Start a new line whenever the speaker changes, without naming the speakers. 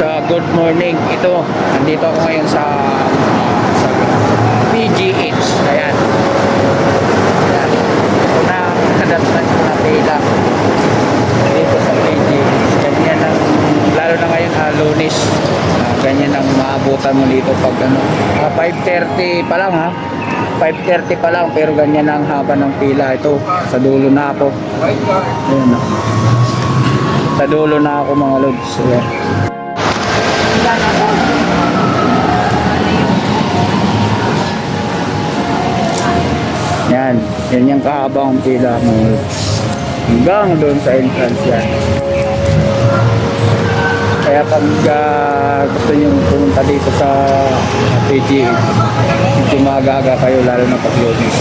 Ah, good morning. Ito, nandito ako ngayon sa, sa PGH. Ayan. Na, nadatnan ko na pila. Dito sa PGH. Ganyan ang, lalo na ngayon, ah, lunis. Ah, ganyan ang maabutan mo dito pag ano. Ah, 5.30 pa lang ha. 5.30 pa lang pero ganyan ang haba ng pila. Ito, sa dulo na ako. Ayan. Sa dulo na ako mga lods. Ayan. Yan, yan yung kahabang pila mo. Hanggang doon sa entrance yan. Kaya pag ah, gusto nyo pumunta dito sa PG, medyo maaga kayo lalo na pag lunes.